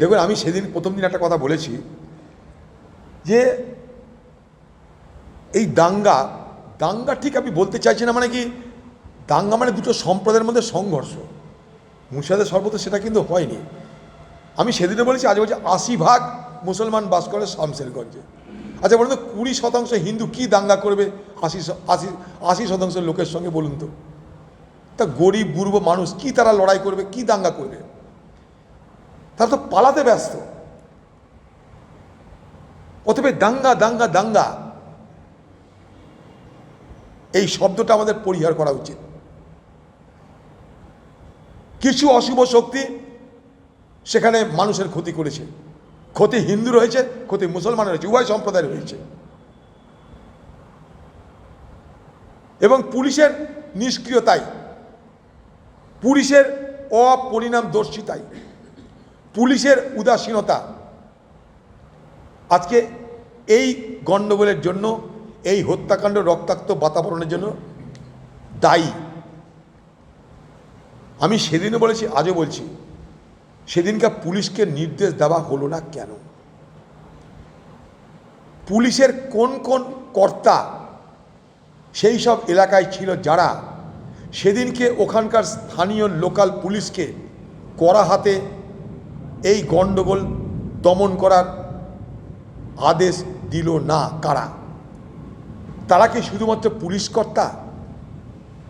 দেখুন, আমি সেদিন প্রথম দিন একটা কথা বলেছি যে এই দাঙ্গা দাঙ্গা ঠিক আমি বলতে চাইছি না মানে কি, দাঙ্গা মানে দুটো সম্প্রদায়ের মধ্যে সংঘর্ষ। মুর্শিদাবাদের সর্বত সেটা কিন্তু হয়নি। আমি সেদিনে বলেছি, আজ বলছি আশি ভাগ মুসলমান বাস করে শামশেরগঞ্জে আচ্ছা বলুন তো, কুড়ি শতাংশ হিন্দু কি দাঙ্গা করবে? আশি আশি আশি শতাংশ লোকের সঙ্গে বলুন তো। তা গরিব বুর্ব মানুষ কি তারা লড়াই করবে? কি দাঙ্গা করবে? তারা তো পালাতে ব্যস্ত। অতএব দাঙ্গা দাঙ্গা দাঙ্গা। এই শব্দটা আমাদের পরিহার করা উচিত। কিছু অশুভ শক্তি সেখানে মানুষের ক্ষতি করেছে। ক্ষতি হিন্দু রয়েছে, ক্ষতি মুসলমানের রয়েছে, উভয় সম্প্রদায়ের রয়েছে। এবং পুলিশের নিষ্ক্রিয়তাই, পুলিশের অপরিণামদর্শিতাই পুলিশের উদাসীনতা। আজকে এই গণ্ডগোলের জন্য, এই হত্যাকাণ্ড রক্তাক্ত বাতাবরণের জন্য দায়ী। আমি সেদিনও বলেছি, আজও বলছি, সেদিনকার পুলিশকে নির্দেশ দেওয়া হলো না কেন? পুলিশের কোন কোন কর্তা সেই সব এলাকায় ছিল যারা, সেদিনকে ওখানকার স্থানীয় লোকাল পুলিশকে কড়া হাতে এই গণ্ডগোল দমন করার আদেশ দিল না কারা? তারা কি শুধুমাত্র পুলিশ কর্তা?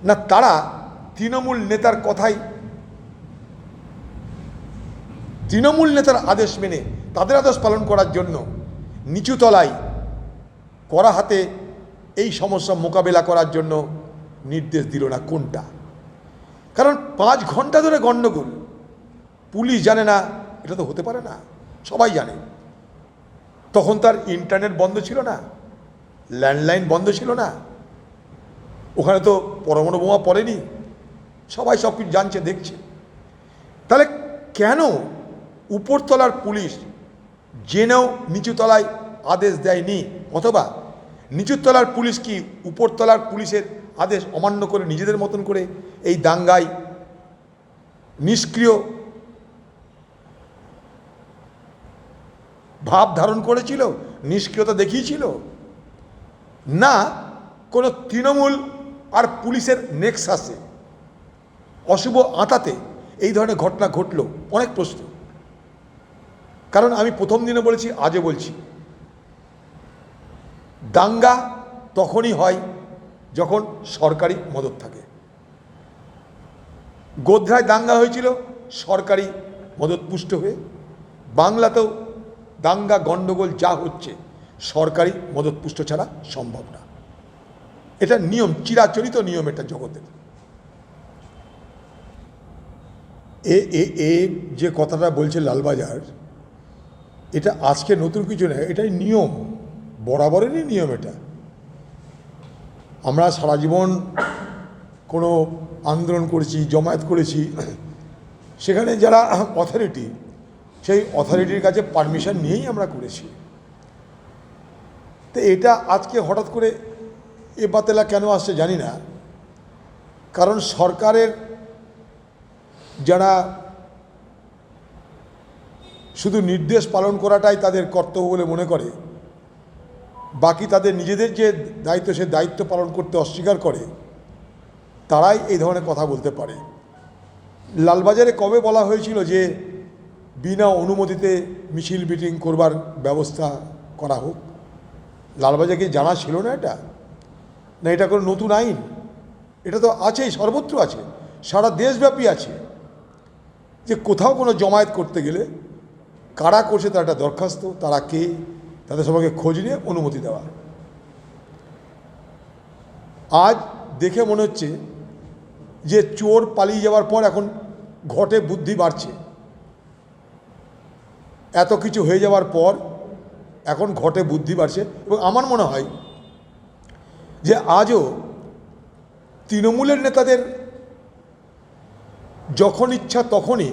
না তারা তৃণমূল নেতার কথাই তৃণমূল নেতার আদেশ মেনে তাদের আদেশ পালন করার জন্য নিচু তলায় কড়া হাতে এই সমস্যা মোকাবেলা করার জন্য নির্দেশ দিল না কোনটা? কারণ পাঁচ ঘণ্টা ধরে গণ্ডগোল। পুলিশ জানে না এটা তো হতে পারে না। সবাই জানে। তখন তার ইন্টারনেট বন্ধ ছিল না। ল্যান্ডলাইন বন্ধ ছিল না। ওখানে তো পরমাণু বোমা পড়েনি। সবাই সব কিছু জানছে, দেখছে। তাহলে কেন উপরতলার পুলিশ জেনেও নিচুতলায় আদেশ দেয়নি? অথবা নিচুতলার পুলিশ কি উপরতলার পুলিশের আদেশ অমান্য করে নিজেদের মতন করে এই দাঙ্গায় নিষ্ক্রিয় ভাব ধারণ করেছিল, নিষ্ক্রিয়তা দেখিয়েছিল। না, কোনো তৃণমূল আর পুলিশের নেক্সাসে, অশুভ আঁতাতে এই ধরনের ঘটনা ঘটলো, অনেক প্রশ্ন। কারণ আমি প্রথম দিনে বলেছি, আজও বলছি। দাঙ্গা তখনই হয় যখন সরকারি মদত থাকে। গোধ্রায় দাঙ্গা হয়েছিল, সরকারি মদত পুষ্ট হয়ে। বাংলাতেও দাঙ্গা গণ্ডগোল যা হচ্ছে, সরকারি মদত পুষ্ট ছাড়া সম্ভব না। এটা নিয়ম, চিরাচরিত নিয়ম এটা জগতের। এ এ এ যে কথাটা বলছে লালবাজার, এটা আজকে নতুন কিছু নয় এটাই নিয়ম, বরাবরেরই নিয়ম এটা। আমরা সারা জীবন কোনো আন্দোলন করেছি, জমায়েত করেছি, সেখানে যারা অথরিটি সেই অথরিটির কাছে পারমিশন নিয়েই আমরা করেছি। তো এটা আজকে হঠাৎ করে এ বাতেলা কেন আসছে জানি না। কারণ সরকারের যারা শুধু নির্দেশ পালন করাটাই তাদের কর্তব্য বলে মনে করে, বাকি তাদের নিজেদের যে দায়িত্ব, সে দায়িত্ব পালন করতে অস্বীকার করে, তারাই এই ধরনের কথা বলতে পারে। লালবাজারে কবে বলা হয়েছিল যে বিনা অনুমতিতে মিছিল মিটিং করবার ব্যবস্থা করা হোক। লালবাজারকে জানা ছিল না এটা? না এটা কোনো নতুন আইন? এটা তো আছেই, সর্বত্র আছে, সারা দেশব্যাপী আছে। যে কোথাও কোনো জমায়েত করতে গেলে কারা করছে তার একটা দরখাস্ত, তারা কে, তাদের সবাইকে খোঁজ নিয়ে অনুমতি দেওয়া। আজ দেখে মনে হচ্ছে যে চোর পালিয়ে যাওয়ার পর এখন ঘটে বুদ্ধি বাড়ছে। এত কিছু হয়ে যাওয়ার পর এখন ঘটে বুদ্ধি বাড়ছে। এবং আমার মনে হয় যে আজও তৃণমূলের নেতাদের যখন ইচ্ছা তখনই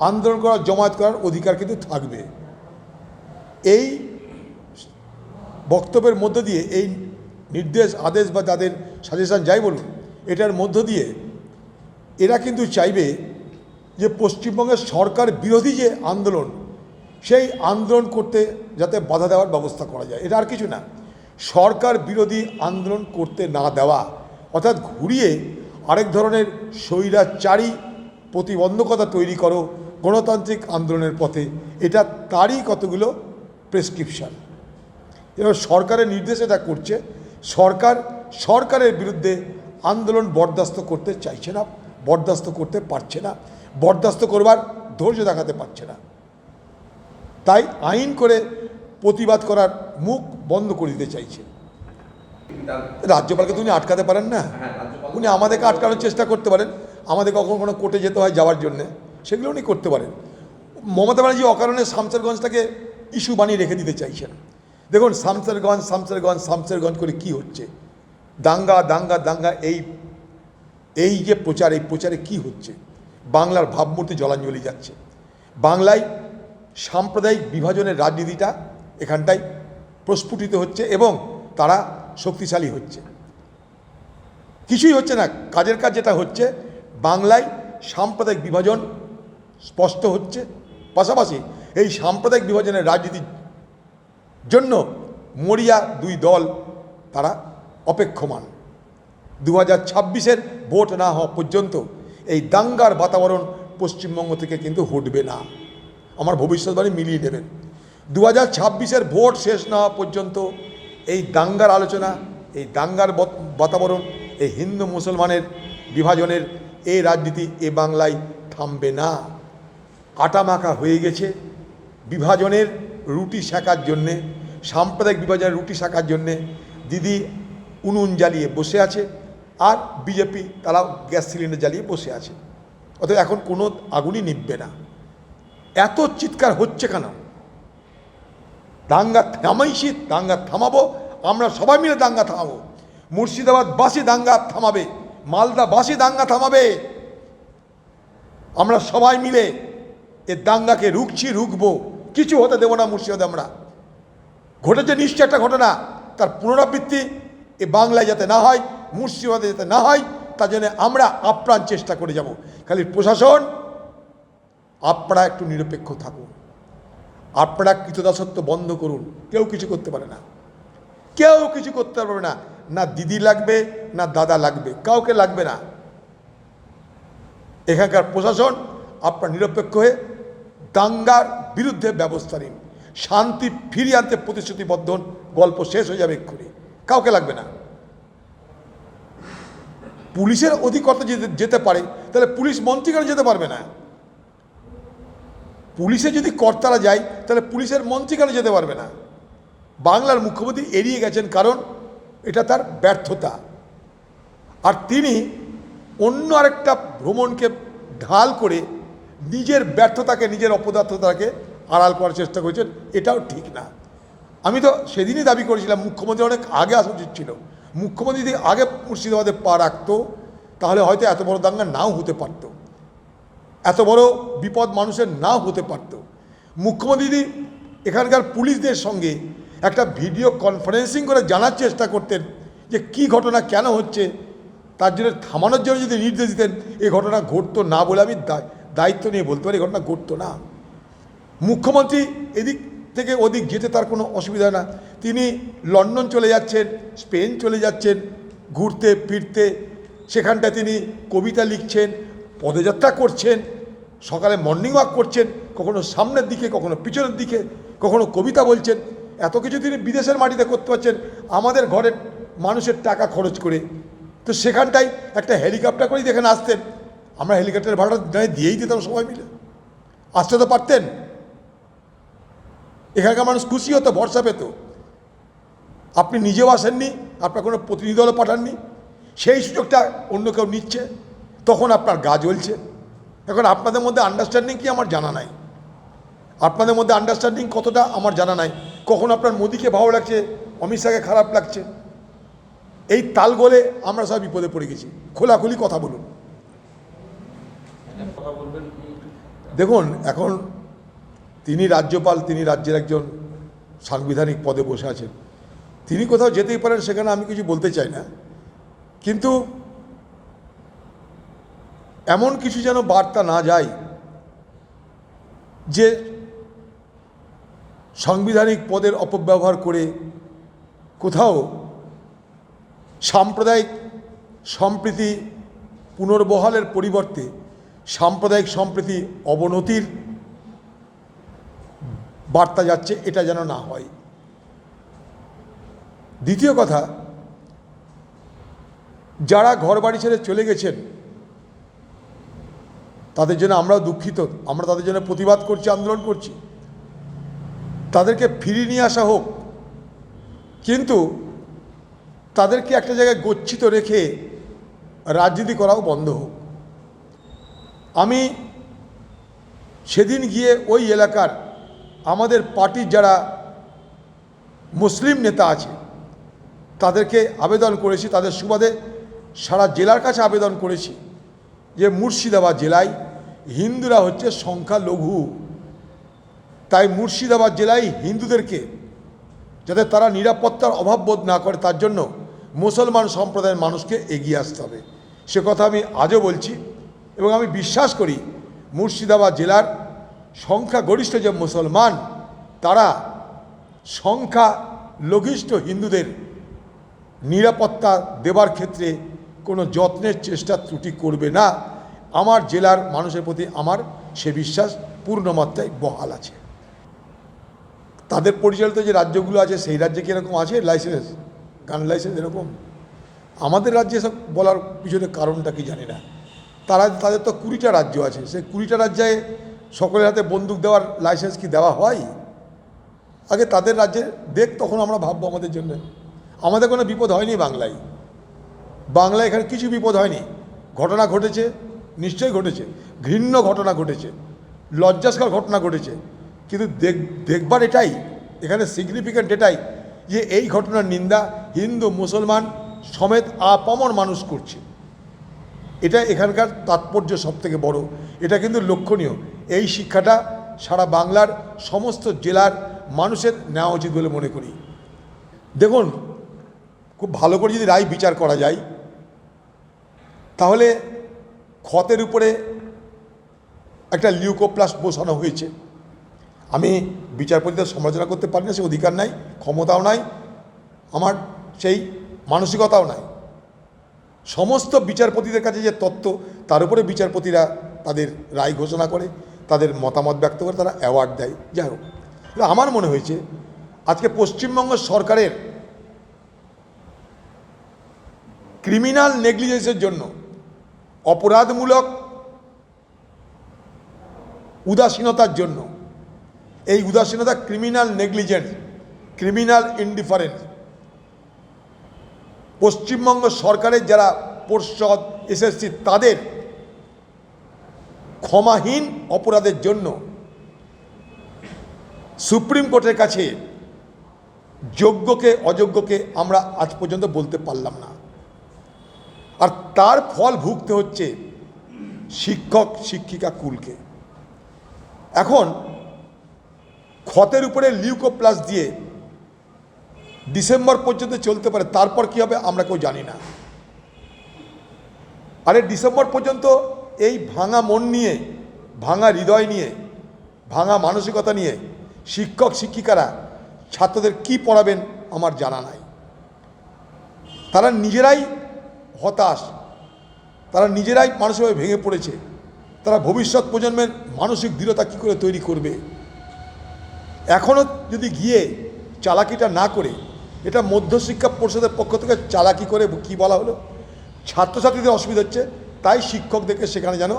আন্দোলন করার, জমায়েত করার অধিকার কিন্তু থাকবে। এই বক্তব্যের মধ্য দিয়ে, এই নির্দেশ, আদেশ বা তাদের সাজেশন যাই বলুন এটার মধ্য দিয়ে এরা কিন্তু চাইবে যে পশ্চিমবঙ্গের সরকার বিরোধী যে আন্দোলন সেই আন্দোলন করতে যাতে বাধা দেওয়ার ব্যবস্থা করা যায়। এটা আর কিছু না। সরকার বিরোধী আন্দোলন করতে না দেওয়া, অর্থাৎ ঘুরিয়ে আরেক ধরনের স্বৈরাচারী প্রতিবন্ধকতা তৈরি করো গণতান্ত্রিক আন্দোলনের পথে, এটা তারই কতগুলো প্রেসক্রিপশন। এবার সরকারের নির্দেশ এটা করছে, সরকার, সরকারের বিরুদ্ধে আন্দোলন বরদাস্ত করতে চাইছে না, বরদাস্ত করতে পারছে না, বরদাস্ত করবার ধৈর্য দেখাতে পারছে না। তাই আইন করে প্রতিবাদ করার মুখ বন্ধ করে দিতে চাইছে। রাজ্যপালকে তো উনি আটকাতে পারেন না। উনি আমাদেরকে আটকানোর চেষ্টা করতে পারেন। আমাদের কখনো কোনো কোর্টে যেতে হয় যাওয়ার জন্যে। সেগুলো উনি করতে পারেন। মমতা ব্যানার্জি অকারণে শামসারগঞ্জটাকে ইস্যু বানিয়ে রেখে দিতে চাইছেন। দেখুন শামসারগঞ্জ শামসারগঞ্জ শামসারগঞ্জ করে কি হচ্ছে? দাঙ্গা দাঙ্গা দাঙ্গা এই এই যে প্রচার এই প্রচারে কি হচ্ছে? বাংলার ভাবমূর্তি জলাঞ্জলি যাচ্ছে। বাংলায় সাম্প্রদায়িক বিভাজনের রাজনীতিটা এখানটায় প্রস্ফুটিত হচ্ছে এবং তারা শক্তিশালী হচ্ছে। কিছুই হচ্ছে না, কাজের কাজ যেটা হচ্ছে, বাংলায় সাম্প্রদায়িক বিভাজন স্পষ্ট হচ্ছে। পাশাপাশি এই সাম্প্রদায়িক বিভাজনের রাজনীতির জন্য মরিয়া দুই দল তারা অপেক্ষমান। দু হাজার ছাব্বিশের ভোট না হওয়া পর্যন্ত এই দাঙ্গার বাতাবরণ পশ্চিমবঙ্গ থেকে কিন্তু হটবে না। আমার ভবিষ্যৎবাণী মিলিয়ে নেবেন। দু হাজার ছাব্বিশের ভোট শেষ না পর্যন্ত এই দাঙ্গার আলোচনা, এই দাঙ্গার বত- বাতাবরণ, এই হিন্দু মুসলমানের বিভাজনের এই রাজনীতি এ বাংলায় থামবে না। আটামাখা হয়ে গেছে বিভাজনের রুটি শেখার জন্যে, সাম্প্রদায়িক বিভাজনের রুটি শেখার জন্যে দিদি উনুন জ্বালিয়ে বসে আছে আর বিজেপি তারা গ্যাস সিলিন্ডার জ্বালিয়ে বসে আছে। অতএব এখন কোনো আগুনই নিববে না। এত চিৎকার হচ্ছে কেন? দাঙ্গা থামাইছি, দাঙ্গা থামাবো, আমরা সবাই মিলে দাঙ্গা থামাবো। মুর্শিদাবাদ বাসী দাঙ্গা থামাবে মালদা বাসী দাঙ্গা থামাবে। আমরা সবাই মিলে এ দাঙ্গাকে রুখছি, রুখবো। কিছু হতে দেবো না মুর্শিদাবাদে আমরা। ঘটেছে নিশ্চয় একটা ঘটনা, তার পুনরাবৃত্তি এ বাংলায় যাতে না হয়, মুর্শিদাবাদে যাতে না হয়, তার জন্য আমরা আপ্রাণ চেষ্টা করে যাব। খালি প্রশাসন আপনারা একটু নিরপেক্ষ থাকুন। আপনারা কৃতদাসত্ব বন্ধ করুন। কেউ কিছু করতে পারে না। কেউ কিছু করতে পারবে না। না দিদি লাগবে, না দাদা লাগবে। কাউকে লাগবে না। এখানকার প্রশাসন, আপনার নিরপেক্ষ হয়ে দাঙ্গার বিরুদ্ধে ব্যবস্থা নিন। শান্তি ফিরিয়ে আনতে প্রতিশ্রুতিবদ্ধ গল্প শেষ হয়ে যাবে এক্ষুনি। কাউকে লাগবে না। পুলিশের অধিকর্তা যদি যেতে পারে। তাহলে পুলিশ মন্ত্রী যেতে পারবে না। পুলিশে যদি কর্তারা যায়, তাহলে পুলিশের মন্ত্রী কেন যেতে পারবে না। বাংলার মুখ্যমন্ত্রী এড়িয়ে গেছেন কারণ এটা তার ব্যর্থতা। আর তিনি অন্য আরেকটা ভ্রমণকে ঢাল করে নিজের ব্যর্থতাকে, নিজের অপদার্থতাকে আড়াল করার চেষ্টা করেছেন, এটাও ঠিক না। আমি তো সেদিনই দাবি করেছিলাম, মুখ্যমন্ত্রী অনেক আগে আসা উচিত ছিল। মুখ্যমন্ত্রী যদি আগে মুর্শিদাবাদে পা রাখতো, তাহলে হয়তো এত বড় দাঙ্গা নাও হতে পারতো। এত বড় বিপদ মানুষের নাও হতে পারত মুখ্যমন্ত্রী এখানকার পুলিশদের সঙ্গে একটা ভিডিও কনফারেন্সিং করে জানার চেষ্টা করতেন যে কি ঘটনা কেন হচ্ছে, তার জন্য থামানোর জন্য যদি নির্দেশ দিতেন এই ঘটনা ঘটতো না বলে আমি দায়- দায়িত্ব নিয়ে বলতে পারি ঘটনা ঘটতো না। মুখ্যমন্ত্রী এদিক থেকে ওদিক যেতে তার কোনো অসুবিধা না। তিনি লন্ডন চলে যাচ্ছেন, স্পেন চলে যাচ্ছেন, ঘুরতে, ফিরতে। সেখানটায় তিনি কবিতা লিখছেন পদযাত্রা করছেন, সকালে মর্নিং ওয়াক করছেন, কখনো সামনের দিকে, কখনো পিছনের দিকে, কখনো কবিতা বলছেন, এত কিছু তিনি বিদেশের মাটিতে করতে পারছেন, আমাদের ঘরের মানুষের টাকা খরচ করে। তো সেখানটায় একটা হেলিকপ্টার করেই দেখেন আসতেন, আমরা হেলিকপ্টার ভাড়া দিয়েই দিতাম সবাই মিলে। আসতে তো পারতেন। এখানকার মানুষ খুশি হতো, ভরসা পেত। আপনি নিজেও আসেননি, আপনার কোনো প্রতিনিধি দলও পাঠাননি, সেই সুযোগটা অন্য কেউ নিচ্ছে। তখন আপনার গা জ্বলছে। এখন আপনাদের মধ্যে আন্ডারস্ট্যান্ডিং কি আমার জানা নাই। আপনাদের মধ্যে আন্ডারস্ট্যান্ডিং কতটা আমার জানা নাই। কখন আপনার মোদিকে ভালো লাগছে, অমিত শাহকে খারাপ লাগছে। এই তাল গোলে আমরা সব বিপদে পড়ে গেছি। খোলাখুলি কথা বলুন। দেখুন, এখন তিনি রাজ্যপাল, তিনি রাজ্যের একজন সাংবিধানিক পদে বসে আছেন। তিনি কোথাও যেতেই পারেন, সেখানে আমি কিছু বলতে চাই না। কিন্তু এমন কিছু যেন বার্তা না যায় যে সাংবিধানিক পদের অপব্যবহার করে কোথাও সাম্প্রদায়িক সম্প্রীতি পুনর্বহালের পরিবর্তে সাম্প্রদায়িক সম্প্রীতি অবনতির বার্তা যাচ্ছে, এটা যেন না হয়। দ্বিতীয় কথা, যারা ঘর বাড়ি ছেড়ে চলে গেছেন তাদের জন্য আমরাও দুঃখিত। আমরা তাদের জন্য প্রতিবাদ করছি, আন্দোলন করছি। তাদেরকে ফিরিয়ে নিয়ে আসা হোক। কিন্তু তাদেরকে একটা জায়গায় গচ্ছিত রেখে রাজনীতি করাও বন্ধ হোক। আমি সেদিন গিয়ে ওই এলাকার আমাদের পার্টির যারা মুসলিম নেতা আছে, তাদেরকে আবেদন করেছি, তাদের সুবাদে সারা জেলার কাছে আবেদন করেছি। যে মুর্শিদাবাদ জেলায় হিন্দুরা হচ্ছে সংখ্যালঘু। তাই মুর্শিদাবাদ জেলায় হিন্দুদেরকে যাতে তারা নিরাপত্তার অভাব বোধ না করে, তার জন্য মুসলমান সম্প্রদায়ের মানুষকে এগিয়ে আসতে হবে। সে কথা আমি আজও বলছি এবং আমি বিশ্বাস করি মুর্শিদাবাদ জেলার সংখ্যাগরিষ্ঠ যে মুসলমান, তারা সংখ্যা লঘিষ্ঠ হিন্দুদের নিরাপত্তা দেবার ক্ষেত্রে কোনো যত্নের চেষ্টা ত্রুটি করবে না। আমার জেলার মানুষের প্রতি আমার সে বিশ্বাস পূর্ণমাত্রায় বহাল আছে। তাদের পরিচালিত যে রাজ্যগুলো আছে, সেই রাজ্যে কি এরকম আছে? লাইসেন্স গান লাইসেন্স এরকম? আমাদের রাজ্যে সব বলার পিছনে কারণটা কি জানি না। তারা, তাদের তো কুড়িটা রাজ্য আছে। সেই কুড়িটা রাজ্যে সকলের হাতে বন্দুক দেওয়ার লাইসেন্স কি দেওয়া হয়? আগে তাদের রাজ্যে দেখ, তখন আমরা ভাববো আমাদের জন্য। আমাদের কোনো বিপদ হয়নি বাংলায়। বাংলায় এখানে কিছু বিপদ হয়নি। ঘটনা ঘটেছে, নিশ্চয়ই ঘটেছে। ঘৃণ্য ঘটনা ঘটেছে, লজ্জাস্কর ঘটনা ঘটেছে। কিন্তু দেখ, দেখবার এটাই, এখানে সিগনিফিক্যান্ট এটাই যে এই ঘটনার নিন্দা হিন্দু, মুসলমান সমেত আপামর মানুষ করছে। এটা এখানকার তাৎপর্য সব থেকে বড়। এটা কিন্তু লক্ষণীয়। এই শিক্ষাটা সারা বাংলার সমস্ত জেলার মানুষের নেওয়া উচিত বলে মনে করি। দেখুন, খুব ভালো করে যদি রায় বিচার করা যায় তাহলে ক্ষতের উপরে একটা লিউকোপ্লাস্ট বসানো হয়েছে। আমি বিচারপতিদের সমালোচনা করতে পারি না, সে অধিকার নাই, ক্ষমতাও নাই, আমার সেই মানসিকতাও নাই। সমস্ত বিচারপতিদের কাছে যে তত্ত্ব, তার উপরে বিচারপতিরা তাদের রায় ঘোষণা করে, তাদের মতামত ব্যক্ত করে, তারা অ্যাওয়ার্ড দেয়। যাই হোক আমার মনে হয়েছে, আজকে পশ্চিমবঙ্গ সরকারের ক্রিমিনাল নেগলিজেন্সের জন্য অপরাধমূলক উদাসীনতার জন্য। এই উদাসীনতা criminal negligence criminal indifference Paschimbanga সরকারের যারা পর্ষদ এসএসসি তাদের ক্ষমাহীন অপরাধের জন্য সুপ্রিম কোর্টের কাছে যোগ্যকে অযোগ্যকে আমরা আজ পর্যন্ত বলতে পারলাম না। আর তার ফল ভুগতে হচ্ছে শিক্ষক, শিক্ষিকা কুলকে। এখন ক্ষতের উপরে লিউকোপ্লাস দিয়ে ডিসেম্বর পর্যন্ত চলতে পারে, তারপর কি হবে আমরা কেউ জানি না। আরে ডিসেম্বর পর্যন্ত এই ভাঙা মন নিয়ে, ভাঙা হৃদয় নিয়ে, ভাঙা মানসিকতা নিয়ে শিক্ষক, শিক্ষিকারা ছাত্রদের কি পড়াবেন আমার জানা নাই। তারা নিজেরাই হতাশ। তারা নিজেরাই মানসিকভাবে ভেঙে পড়েছে। তারা ভবিষ্যৎ প্রজন্মের মানসিক দৃঢ়তা কী করে তৈরি করবে? এখনও যদি গিয়ে চালাকিটা না করে, এটা মধ্যশিক্ষা পরিষদের পক্ষ থেকে চালাকি করে কি বলা হলো? ছাত্রছাত্রীদের অসুবিধা হচ্ছে, তাই শিক্ষকদেরকে সেখানে যেন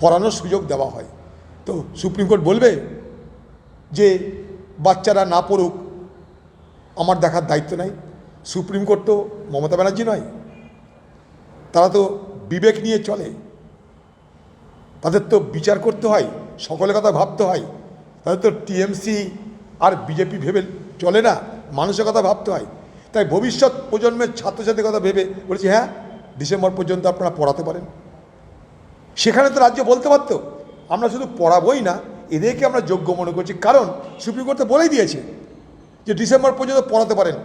পড়ানোর সুযোগ দেওয়া হয়। তো সুপ্রিম কোর্ট বলবে যে, বাচ্চারা না পড়ুক, আমার দেখার দায়িত্ব নাই। সুপ্রিম কোর্ট তো মমতা ব্যানার্জি নয়। তারা তো বিবেক নিয়ে চলে। তাদের তো বিচার করতে হয়, সকলের কথা ভাবতে হয়। তাদের তো টিএমসি আর বিজেপি ভেবে চলে না, মানুষের কথা ভাবতে হয়। তাই ভবিষ্যৎ প্রজন্মের ছাত্রছাত্রীর কথা ভেবে বলেছি হ্যাঁ ডিসেম্বর পর্যন্ত আপনারা পড়াতে পারেন। সেখানে তো রাজ্য বলতে পারতো, আমরা শুধু পড়াবই না, এদেরকে আমরা যোগ্য মনে করছি। কারণ সুপ্রিম কোর্ট তো বলেই দিয়েছে যে ডিসেম্বর পর্যন্ত পড়াতে পারেন।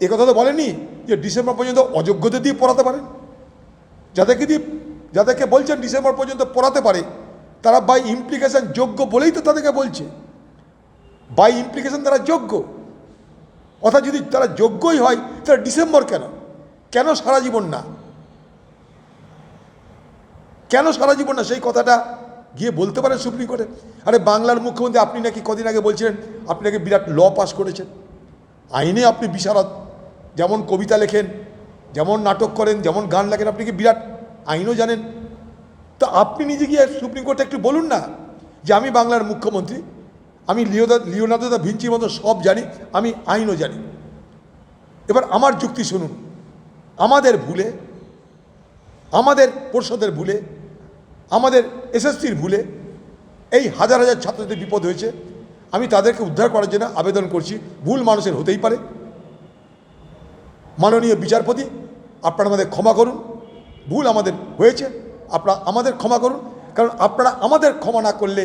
এ কথা তো বলেনি যে ডিসেম্বর পর্যন্ত অযোগ্যদের দিয়ে পড়াতে পারেন যাদেরকে দিয়ে, যাদেরকে বলছেন ডিসেম্বর পর্যন্ত পড়াতে পারে, তারা বাই ইমপ্লিকেশান যোগ্য বলেই তো তাদেরকে বলছে। বাই ইমপ্লিকেশন তারা যোগ্য। অর্থাৎ যদি তারা যোগ্যই হয়, তাহলে ডিসেম্বর কেন? কেন সারা জীবন না? কেন সারা জীবন না? সেই কথাটা গিয়ে বলতে পারেন সুপ্রিম কোর্টে। আরে বাংলার মুখ্যমন্ত্রী আপনি নাকি কদিন আগে বলছিলেন, আপনি নাকি বিরাট ল পাস করেছেন। আইনে আপনি বিশারদ যেমন কবিতা লেখেন, যেমন নাটক করেন, যেমন গান লেখেন আপনি কি বিরাট আইনও জানেন? তো আপনি নিজে গিয়ে সুপ্রিম কোর্টে একটু বলুন না যে আমি বাংলার মুখ্যমন্ত্রী, আমি লিওদা লিওনার্দো দা ভিঞ্চির মতো সব জানি, আমি আইনও জানি। এবার আমার যুক্তি শুনুন। আমাদের ভুলে, আমাদের পরিষদের ভুলে, আমাদের এসএসসির ভুলে এই হাজার হাজার ছাত্রদের বিপদ হয়েছে। আমি তাদেরকে উদ্ধার করার জন্য আবেদন করছি। ভুল মানুষের হতেই পারে। মাননীয় বিচারপতি, আপনারা আমাদের ক্ষমা করুন। ভুল আমাদের হয়েছে, আপনারা আমাদের ক্ষমা করুন। কারণ আপনারা আমাদের ক্ষমা না করলে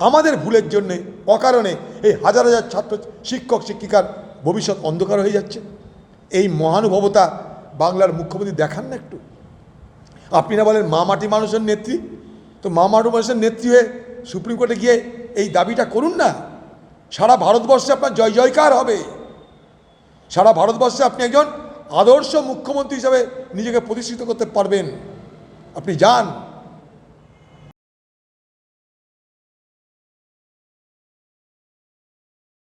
আমাদের ভুলের জন্যে অকারণে এই হাজার হাজার ছাত্র শিক্ষক, শিক্ষিকার ভবিষ্যৎ অন্ধকার হয়ে যাচ্ছে। এই মহানুভবতা বাংলার মুখ্যমন্ত্রী দেখান না একটু। আপনি না বলেন মা মাটি মানুষের নেত্রী, তো মা মাটি মানুষের নেত্রী হয়ে সুপ্রিম কোর্টে গিয়ে এই দাবিটা করুন না। সারা ভারতবর্ষে আপনার জয় জয়কার হবে। সারা ভারতবর্ষে আপনি একজন আদর্শ মুখ্যমন্ত্রী হিসাবে নিজেকে প্রতিষ্ঠিত করতে পারবেন। আপনি যান।